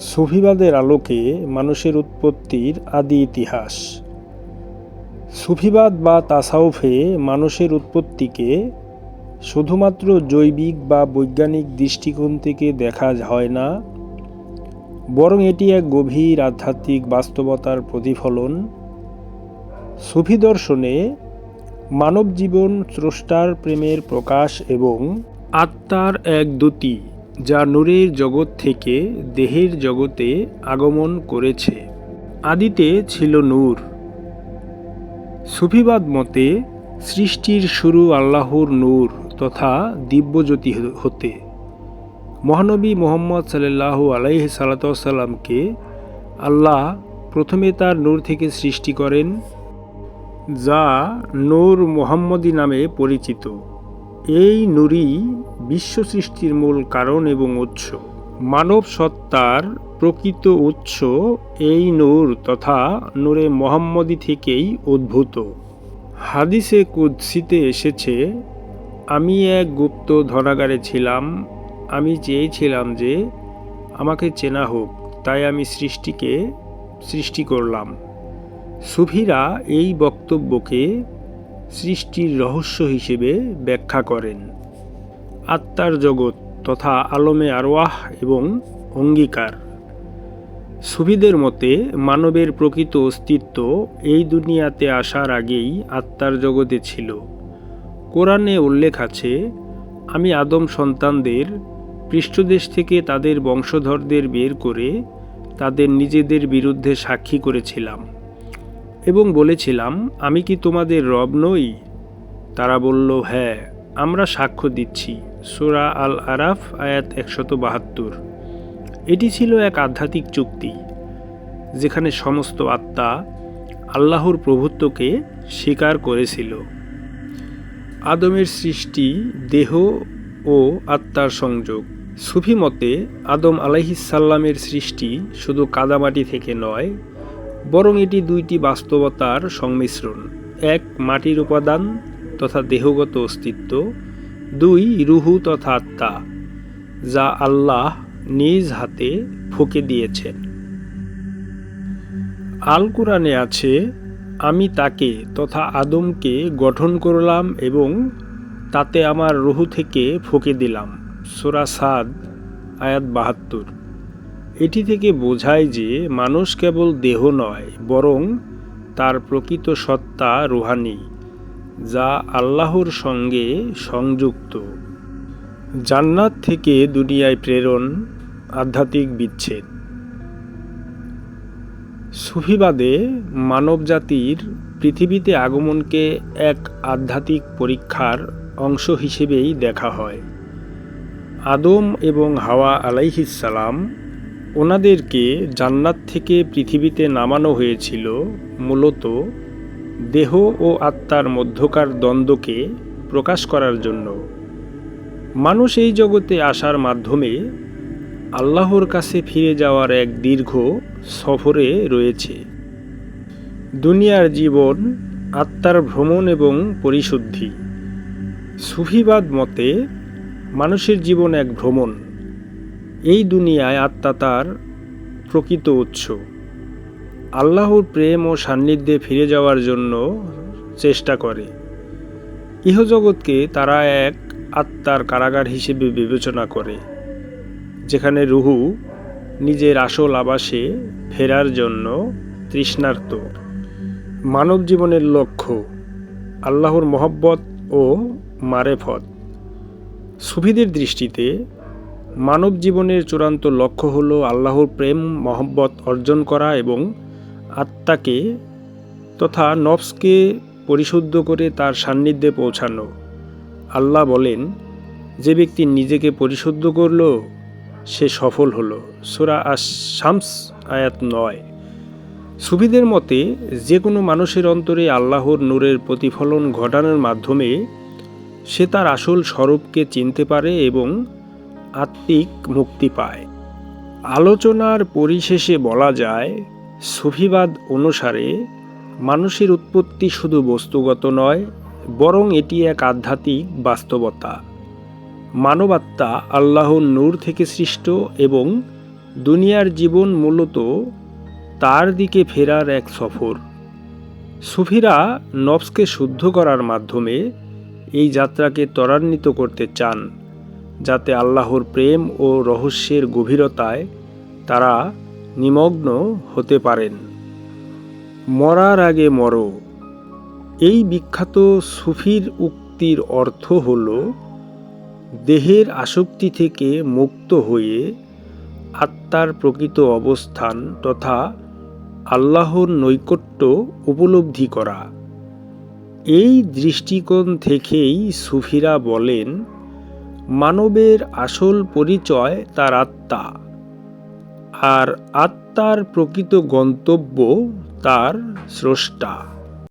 সুফিবাদের আলোকে মানুষের উৎপত্তির আদি ইতিহাস। সুফিবাদ বা তাসাউফে মানুষের উৎপত্তিকে শুধুমাত্র জৈবিক বা বৈজ্ঞানিক দৃষ্টিকোণ থেকে দেখা হয় না, বরং এটি এক গভীর আধ্যাত্মিক বাস্তবতার প্রতিফলন। সুফি দর্শনে মানব জীবন স্রষ্টার প্রেমের প্রকাশ এবং আত্মার এক দ্যুতি। যা নূরের জগৎ থেকে দেহের জগতে আগমন করেছে। আদিতে ছিল নূর। সুফিবাদ মতে, সৃষ্টির শুরু আল্লাহর নূর তথা দিব্যজ্যোতি হতে। মহানবী মোহাম্মদ সাল্লাহ আলাইহ সাল্লাতামকে আল্লাহ প্রথমে তার নূর থেকে সৃষ্টি করেন, যা নূর মোহাম্মদী নামে পরিচিত। এই নুরই বিশ্ব সৃষ্টির মূল কারণ এবং উৎস। মানব সত্তার প্রকৃত উৎস এই নূর তথা নূরে মোহাম্মদী থেকেই উদ্ভূত। হাদিসে কুদ্সিতে এসেছে, আমি এক গুপ্ত ধনাগারে ছিলাম। আমি চেয়েছিলাম যে আমাকে চেনা হোক, তাই আমি সৃষ্টিকে সৃষ্টি করলাম। সুফিরা এই বক্তব্যকে সৃষ্টির রহস্য হিসেবে ব্যাখ্যা করেন। আত্মার জগৎ তথা আলমে আরওয়াহ এবং অঙ্গীকার। সুফিদের মতে মানবের প্রকৃত অস্তিত্ব এই দুনিয়াতে আসার আগেই আত্মার জগতে ছিল। কোরআনে উল্লেখ আছে, আমি আদম সন্তানদের পৃষ্ঠদেশ থেকে তাদের বংশধরদের বের করে তাদের নিজেদের বিরুদ্ধে সাক্ষী করেছিলাম এবং বলেছিলাম, আমি কি তোমাদের রব নই তারা বলল হ্যাঁ। আমরা সাক্ষ্য দিচ্ছি। সোরা আল আরাফ আয়াত একশত বাহাত্তর। এটি ছিল এক আধ্যাত্মিক চুক্তি, যেখানে সমস্ত আত্মা আল্লাহর প্রভুত্বকে স্বীকার করেছিল। আদমের সৃষ্টি দেহ ও আত্মার সংযোগ। সুফি মতে, আদম আলাইহিসাল্লামের সৃষ্টি শুধু কাদামাটি থেকে নয়, বরং এটি দুইটি বাস্তবতার সংমিশ্রণ। এক মাটির উপাদান তথা দেহগত অস্তিত্ব। দুই, রুহু তথা আত্মা, যা আল্লাহ নিজ হাতে ফুঁকে দিয়েছেন। আল কোরআনে আছে, আমি তাকে তথা আদমকে গঠন করলাম এবং তাতে আমার রুহু থেকে ফুঁকে দিলাম। সোরা সাদ, আয়াত বাহাত্তর। এটি থেকে বোঝায় যে মানুষ কেবল দেহ নয়, বরং তার প্রকৃত সত্তা রুহানি। যা আল্লাহর সঙ্গে সংযুক্ত। জান্নাত থেকে দুনিয়ায় প্রেরণ, আধ্যাত্মিক বিচ্ছেদ। সুফিবাদে মানবজাতির পৃথিবীতে আগমনকে এক আধ্যাত্মিক পরীক্ষার অংশ হিসেবেই দেখা হয়। আদম এবং হাওয়া আলাইহিসালাম ওনাদেরকে জান্নাত থেকে পৃথিবীতে নামানো হয়েছিল মূলত দেহ ও আত্মার মধ্যকার দ্বন্দ্বকে প্রকাশ করার জন্য। মানুষ এই জগতে আসার মাধ্যমে আল্লাহর কাছে ফিরে যাওয়ার এক দীর্ঘ সফরে রয়েছে। দুনিয়ার জীবন, আত্মার ভ্রমণ এবং পরিশুদ্ধি, সুফিবাদ মতে মানুষের জীবন এক ভ্রমণ। এই দুনিয়ায় আত্মা তার প্রকৃত উৎস। আল্লাহর প্রেম ও সান্নিধ্যে ফিরে যাওয়ার জন্য চেষ্টা করে। ইহজগৎকে তারা এক আত্মার কারাগার হিসেবে বিবেচনা করে, যেখানে রুহু নিজের আসল আবাসে ফেরার জন্য তৃষ্ণার্ত। মানব জীবনের লক্ষ্য, আল্লাহর মহব্বত ও মারেফত। সুফিদের দৃষ্টিতে মানব জীবনের চূড়ান্ত লক্ষ্য হল আল্লাহর প্রেম, মহব্বত অর্জন করা এবং আত্মাকে তথা নফসকে পরিশুদ্ধ করে তার সান্নিধ্যে পৌঁছানো। আল্লাহ বলেন, যে ব্যক্তি নিজেকে পরিশুদ্ধ করল, সে সফল হলো। সুরা আস শামস আয়াত নয়। সুবিদের মতে, যে কোনো মানুষের অন্তরে আল্লাহর নূরের প্রতিফলন ঘটানোর মাধ্যমে সে তার আসল স্বরূপকে চিনতে পারে এবং আত্মিক মুক্তি পায়। আলোচনার পরিশেষে বলা যায় সুফিবাদ অনুসারে, মানুষের উৎপত্তি শুধু বস্তুগত নয়, বরং এটি এক আধ্যাত্মিক বাস্তবতা। মানবাত্মা আল্লাহর নূর থেকে সৃষ্ট এবং দুনিয়ার জীবন মূলত তার দিকে ফেরার এক সফর। সুফিরা নফসকে শুদ্ধ করার মাধ্যমে এই যাত্রাকে ত্বরান্বিত করতে চান, যাতে আল্লাহর প্রেম ও রহস্যের গভীরতায় তারা নিমগ্ন হতে পারেন। মরার আগে মরো। এই বিখ্যাত সুফির উক্তির অর্থ হল, দেহের আসক্তি থেকে মুক্ত হয়ে আত্মার প্রকৃত অবস্থান তথা আল্লাহর নৈকট্য উপলব্ধি করা। এই দৃষ্টিকোণ থেকেই সুফিরা বলেন, মানবের আসল পরিচয় তার আত্মা। আর আত্মার প্রকৃত গন্তব্য তার স্রষ্টা।